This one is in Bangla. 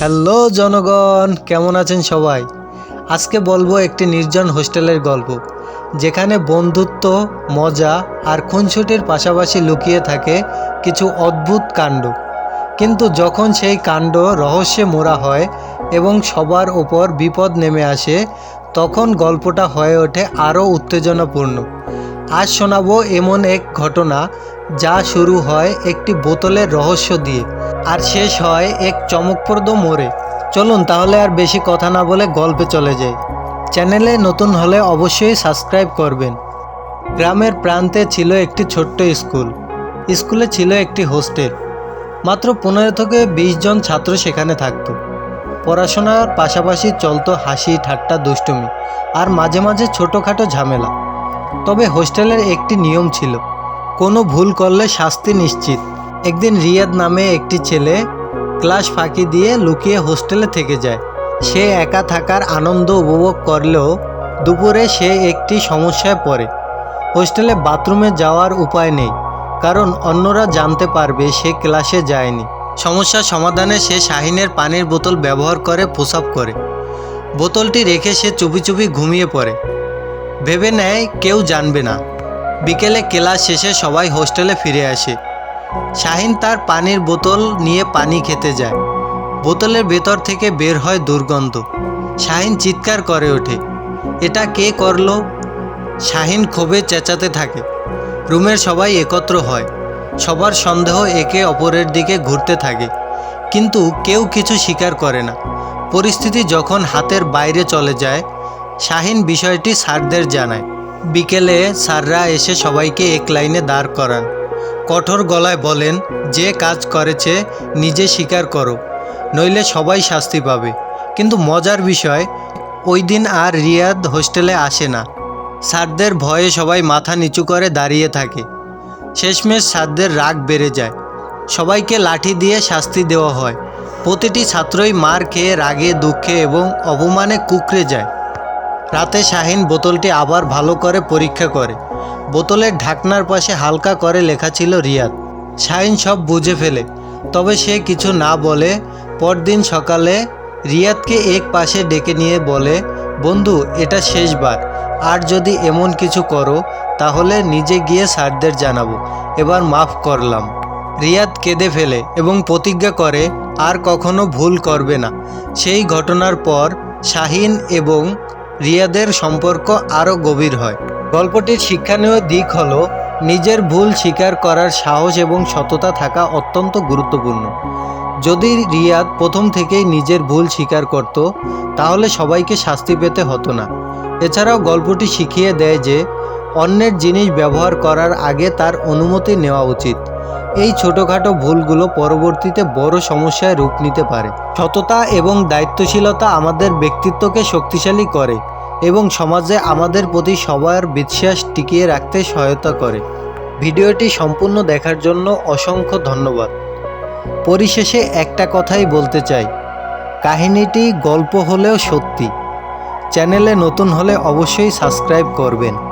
হ্যালো জনগণ, কেমন আছেন সবাই? আজকে বলব একটি নির্জন হোস্টেলের গল্প, যেখানে বন্ধুত্ব, মজা আর খুনসুটির পাশাপাশি লুকিয়ে থাকে কিছু অদ্ভুত কাণ্ড। কিন্তু যখন সেই কাণ্ড রহস্যে মোড়া হয় এবং সবার ওপর বিপদ নেমে আসে, তখন গল্পটা হয়ে ওঠে আরও উত্তেজনাপূর্ণ। আজ শোনাবো এমন এক ঘটনা যা শুরু হয় একটি বোতলের রহস্য দিয়ে। আর শেষ হয় এক চমকপ্রদ মোড়ে। চলুন তাহলে আর বেশি কথা না বলে গল্পে চলে যাই। চ্যানেলে নতুন হলে অবশ্যই সাবস্ক্রাইব করবেন। গ্রামের প্রান্তে ছিল একটি ছোট্ট স্কুল। স্কুলে ছিল একটি হোস্টেল। মাত্র পনেরো থেকে বিশ জন ছাত্র সেখানে থাকত। পড়াশোনার পাশাপাশি চলতো হাসি, ঠাট্টা, দুষ্টুমি আর মাঝে মাঝে ছোটোখাটো ঝামেলা। তবে হোস্টেলের একটি নিয়ম ছিল, কোনো ভুল করলে শাস্তি নিশ্চিত। একদিন রিয়াদ নামে একটি ছেলে ক্লাস ফাঁকি দিয়ে লুকিয়ে হোস্টেলে থেকে যায়। সে একা থাকার আনন্দ উপভোগ করলেও দুপুরে সে একটি সমস্যায় পড়ে। হোস্টেলে বাথরুমে যাওয়ার উপায় নেই, কারণ অন্যরা জানতে পারবে সে ক্লাসে যায়নি। সমস্যা সমাধানে সে শাহিনের পানির বোতল ব্যবহার করে প্রসাব করে। বোতলটি রেখে সে চুপি চুপি ঘুমিয়ে পড়ে। ভেবে নেয় কেউ জানবে না। বিকেলে ক্লাস শেষে সবাই হোস্টেলে ফিরে আসে। শাহিন তার পানির বোতল নিয়ে পানি খেতে যায়। বোতলের ভেতর থেকে বের হয় দুর্গন্ধ। শাহিন চিৎকার করে ওঠে। এটা কে করল? শাহিন ক্ষোভে চেঁচাতে থাকে। রুমের সবাই একত্র হয়। সবার সন্দেহ একে অপরের দিকে ঘুরতে থাকে। কিন্তু কেউ কিছু স্বীকার করে না। পরিস্থিতি যখন হাতের বাইরে চলে যায়, শাহিন বিষয়টি স্যারদের জানায়। বিকেলে স্যাররা এসে সবাইকে এক লাইনে দাঁড় করান। কঠোর গলায় বলেন, যে কাজ করেছে, নিজে স্বীকার করো, নইলে সবাই শাস্তি পাবে। কিন্তু মজার বিষয়, ওই দিন আর রিয়াদ হোস্টেলে আসে না। স্যারদের ভয়ে সবাই মাথা নিচু করে দাঁড়িয়ে থাকে। শেষমেশ স্যারদের রাগ বেড়ে যায়। সবাইকে লাঠি দিয়ে শাস্তি দেওয়া হয়। প্রতিটি ছাত্রই মার খেয়ে রাগে, দুঃখে এবং অপমানে কুকড়ে যায়। রাতে শাহিন বোতলটি আবার ভালো করে পরীক্ষা করে। বোতলের ঢাকনার পাশে হালকা করে লেখা ছিল রিয়াদ। শাহিন সব বুঝে ফেলে। তবে সে কিছু না বলে পরদিন সকালে রিয়াদকে এক পাশে ডেকে নিয়ে বলে, বন্ধু, এটা শেষবার। আর যদি এমন কিছু করো, তাহলে নিজে গিয়ে স্যারদের জানাব। এবার মাফ করলাম। রিয়াদ কেঁদে ফেলে এবং প্রতিজ্ঞা করে, আর কখনো ভুল করবে না। সেই ঘটনার পর শাহিন এবং রিয়াদের সম্পর্ক আরও গভীর হয়। গল্পটির শিক্ষণীয় দিক হলো, নিজের ভুল স্বীকার করার সাহস এবং সততা থাকা অত্যন্ত গুরুত্বপূর্ণ। যদি রিয়াদ প্রথম থেকেই নিজের ভুল স্বীকার করত, তাহলে সবাইকে শাস্তি পেতে হতো না। এছাড়াও গল্পটি শিখিয়ে দেয় যে, অন্যের জিনিস ব্যবহার করার আগে তার অনুমতি নেওয়া উচিত। এই ছোটোখাটো ভুলগুলো পরবর্তীতে বড় সমস্যায় রূপ নিতে পারে। সততা এবং দায়িত্বশীলতা আমাদের ব্যক্তিত্বকে শক্তিশালী করে। এবং সমাজে আমাদের প্রতি সবার বিশ্বাস টিকিয়ে রাখতে সহায়তা করে। ভিডিওটি সম্পূর্ণ দেখার জন্য অসংখ্য ধন্যবাদ। পরিশেষে একটা কথাই বলতে চাই। কাহিনীটি গল্প হলেও সত্যি। চ্যানেলে নতুন হলে অবশ্যই সাবস্ক্রাইব করবেন।